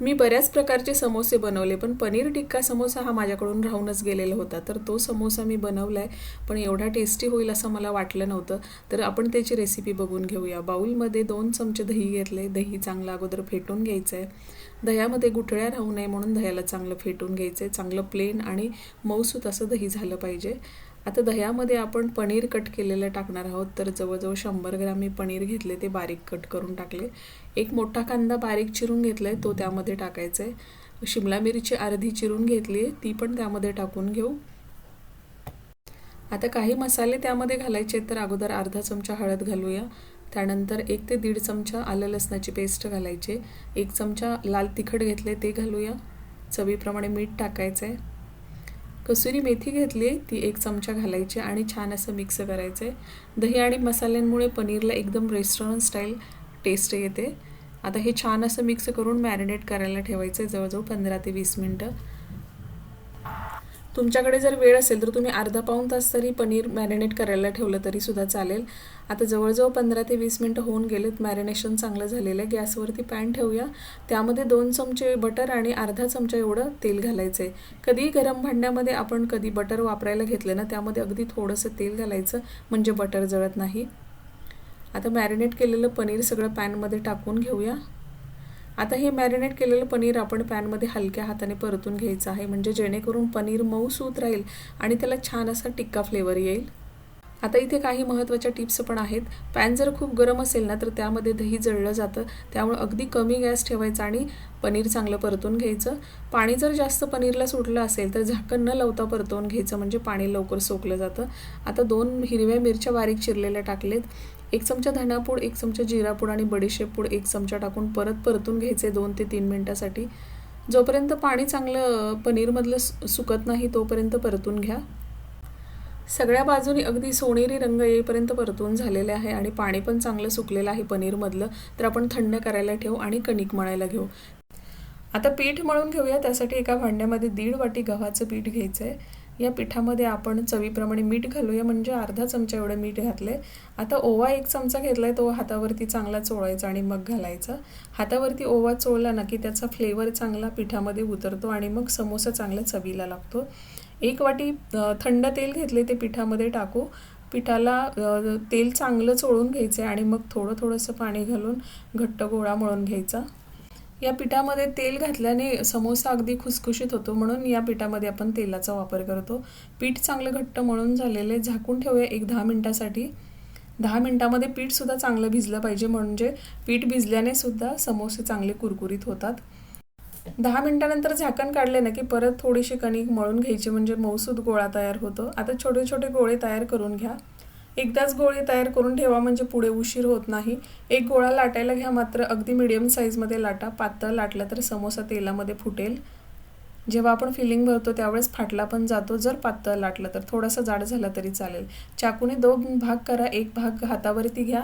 मी बऱ्याच प्रकारचे समोसे बनवले पण पनीर टिक्का समोसा हा माझ्याकडून राहूनच गेलेला होता. तर तो समोसा मी बनवला आहे पण एवढा टेस्टी होईल असं मला वाटलं नव्हतं. तर आपण त्याची रेसिपी बघून घेऊया. बाऊलमध्ये दोन चमचे दही घेतले दही चांगलं अगोदर फेटून घ्यायचं आहे दह्यामध्ये गुठळ्या राहू नये म्हणून दह्याला चांगलं फेटून घ्यायचं आहे चांगलं प्लेन आणि मऊसूत असं दही झालं पाहिजे. आता दह्यामध्ये आपण पनीर कट केलेलं टाकणार आहोत. तर जवळजवळ शंभर ग्रॅम मी पनीर घेतले ते बारीक कट करून टाकले. एक मोठा कांदा बारीक चिरून घेतला आहे तो त्यामध्ये टाकायचा आहे शिमला मिरची अर्धी चिरून घेतली आहे ती पण त्यामध्ये टाकून घेऊ. आता काही मसाले त्यामध्ये घालायचे तर अगोदर अर्धा चमचा हळद घालूया. त्यानंतर एक ते दीड चमचा आलं लसणाची पेस्ट घालायची. एक चमचा लाल तिखट घेतले ते घालूया. चवीप्रमाणे मीठ टाकायचं आहे कसुरी मेथी घेतली ती एक चमचा घालायची आणि छान असं मिक्स करायचं आहे. दही आणि मसाल्यांमुळे पनीरला एकदम रेस्टॉरंट स्टाईल टेस्ट येते. आता हे छान असं मिक्स करून मॅरिनेट करायला ठेवायचं आहे जवळजवळ पंधरा ते वीस मिनटं. तुमच्याकडे जर वेळ असेल तर तुम्ही अर्धा पाऊण तास तरी पनीर मॅरिनेट करायला ठेवलं तरी सुद्धा चालेल. आता जवळजवळ पंधरा ते वीस मिनटं होऊन गेलेत. मॅरिनेशन चांगलं झालेलं आहे. गॅसवरती पॅन ठेवूया. त्यामध्ये दोन चमचे बटर आणि अर्धा चमचा एवढं तेल घालायचं आहे. कधीही गरम भांड्यामध्ये आपण कधी बटर वापरायला घेतलं ना त्यामध्ये अगदी थोडंसं तेल घालायचं म्हणजे बटर जळत नाही. आता मॅरिनेट केलेलं पनीर सगळं पॅनमध्ये टाकून घेऊया. आता हे मॅरिनेट केलेलं पनीर आपण पॅनमध्ये हलक्या हाताने परतून घ्यायचं आहे. म्हणजे जेणेकरून पनीर मऊ सूत राहील आणि त्याला छान असा टिक्का फ्लेवर येईल. आता इथे काही महत्त्वाच्या टिप्स पण आहेत. पॅन जर खूप गरम असेल ना तर त्यामध्ये दही जळलं जातं. त्यामुळे अगदी कमी गॅस ठेवायचा आणि पनीर चांगलं परतून घ्यायचं. पाणी जर जास्त पनीरला सुटलं असेल तर झाकण न लावता परतवून घ्यायचं. म्हणजे पाणी लवकर सोकलं जातं. आता दोन हिरव्या मिरच्या बारीक चिरलेल्या टाकलेत. एक चमचा धणापूड एक चमचा जिरापूड आणि बडीशेपूड एक चमचा टाकून परत परतून घ्यायचे दोन ते तीन मिनटासाठी. जोपर्यंत पाणी चांगलं पनीरमधलं सुकत नाही तोपर्यंत परतून घ्या. सगळ्या बाजूनी अगदी सोनेरी रंग येईपर्यंत परतून झालेले आहे आणि पाणी पण चांगलं सुकलेलं आहे पनीरमधलं तर आपण थंड करायला ठेवू आणि कणिक मळायला घेऊ. आता पीठ मळून घेऊया त्यासाठी एका भांड्यामध्ये दीड वाटी गव्हाचं पीठ घ्यायचं आहे या पिठामध्ये आपण चवीप्रमाणे मीठ घालूया. म्हणजे अर्धा चमचा एवढं मीठ घातलं आहे आता ओवा एक चमचा घेतला आहे तो हातावरती चांगला चोळायचा आणि मग घालायचा. हातावरती ओवा चोळला ना की त्याचा फ्लेवर चांगला पिठामध्ये उतरतो आणि मग समोसा चांगला चवीला लागतो. एक वाटी थंड तेल घेतले ते पिठामध्ये टाकू. पिठाला तेल चांगलं चोळून घ्यायचं आहे आणि मग थोडं थोडंसं पाणी घालून घट्ट गोळा मळून घ्यायचा. या पिठामध्ये तेल घातल्याने समोसा अगदी खुसखुशीत होतो. म्हणून या पिठामध्ये आपण तेलाचा वापर करतो. पीठ चांगलं घट्ट मळून झालेले झाकून ठेवूया एक दहा मिनटासाठी. दहा मिनटामध्ये पीठसुद्धा चांगलं भिजलं पाहिजे. म्हणजे पीठ भिजल्याने सुद्धा समोसे चांगले कुरकुरीत होतात. दहा मिनटानंतर झाकण काढले ना की परत थोडीशी कणिक मळून घ्यायची. म्हणजे मऊसूद गोळा तयार होतो. आता छोटे छोटे गोळे तयार करून घ्या. एकदाच गोळे तयार करून ठेवा म्हणजे पुढे उशीर होत नाही. एक गोळा लाटायला घ्या मात्र अगदी मिडियम साईजमध्ये लाटा. पातळ लाटला तर समोसा तेलामध्ये फुटेल. जेव्हा आपण फिलिंग भरतो त्यावेळेस फाटला पण जातो. जर पातळ लाटलं तर थोडासा जाड झाला तरी चालेल. चाकूने दोन भाग करा. एक भाग हातावरती घ्या.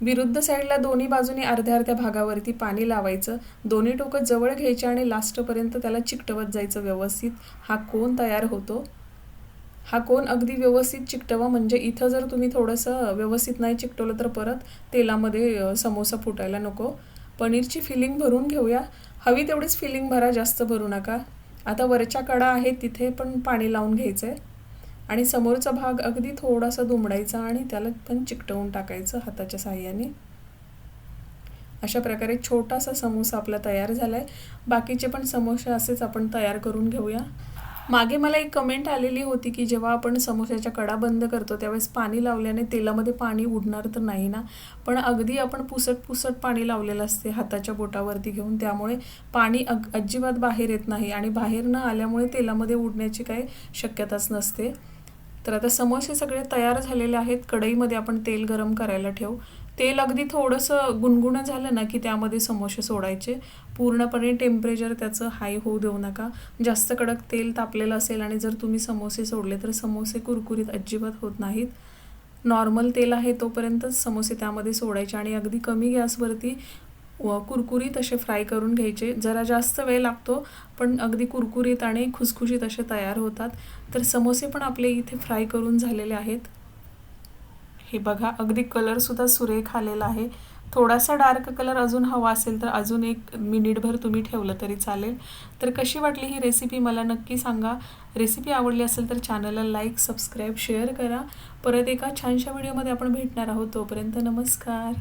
विरुद्ध साईडला दोन्ही बाजूने अर्ध्या अर्ध्या भागावरती पाणी लावायचं. दोन्ही टोकं जवळ घ्यायचे आणि लास्टपर्यंत त्याला चिकटवत जायचं व्यवस्थित. हा कोण तयार होतो? हा कोण अगदी व्यवस्थित चिकटवा म्हणजे इथं जर तुम्ही थोडंसं व्यवस्थित नाही चिकटवलं तर परत तेलामध्ये समोसा फुटायला नको. पनीरची फिलिंग भरून घेऊया. हवी तेवढीच फिलिंग भरा जास्त भरू नका. आता वरच्या कडा आहे तिथे पण पाणी लावून घ्यायचं आहे आणि समोरचा भाग अगदी थोडासा दुमडायचा आणि त्याला पण चिकटवून टाकायचं हाताच्या साह्याने. अशा प्रकारे छोटासा समोसा आपला तयार झाला आहे बाकीचे पण समोसे असेच आपण तयार करून घेऊया. मागे मला एक कमेंट आलेली होती की जेव्हा आपण समोस्याच्या कडा बंद करतो त्यावेळेस पाणी लावल्याने तेलामध्ये पाणी उडणार तर नाही ना? पण अगदी आपण पुसट पुसट पाणी लावलेलं असते हाताच्या बोटावरती घेऊन. त्यामुळे पाणी अग अजिबात बाहेर येत नाही आणि बाहेर न आल्यामुळे तेलामध्ये उडण्याची काही शक्यताच नसते. तर आता समोसे सगळे तयार झालेले आहेत. कढईमध्ये आपण तेल गरम करायला ठेवू. तेल अगदी थोडंसं गुणगुणं झालं ना की त्यामध्ये समोसे सोडायचे. पूर्णपणे टेम्परेचर त्याचं हाय होऊ देऊ नका. जास्त कडक तेल तापलेलं असेल आणि जर तुम्ही समोसे सोडले तर समोसे कुरकुरीत अजिबात होत नाहीत. नॉर्मल तेल आहे तोपर्यंतच समोसे त्यामध्ये सोडायचे आणि अगदी कमी गॅसवरती कुरकुरीत असे फ्राय करून घ्यायचे. जरा जास्त वेळ लागतो पण अगदी कुरकुरीत आणि खुसखुशीत असे तयार होतात. तर समोसे पण आपले इथे फ्राय करून झालेले आहेत. हे बघा अगदी कलरसुद्धा सुरेख आलेला आहे. थोडासा डार्क कलर अजून हवा असेल तर अजून एक मिनिटभर तुम्ही ठेवलं तरी चालेल. तर कशी वाटली ही रेसिपी मला नक्की सांगा. रेसिपी आवडली असेल तर चॅनलला लाईक सबस्क्राईब शेअर करा. परत एका छानशा व्हिडिओमध्ये आपण भेटणार आहोत. तोपर्यंत नमस्कार.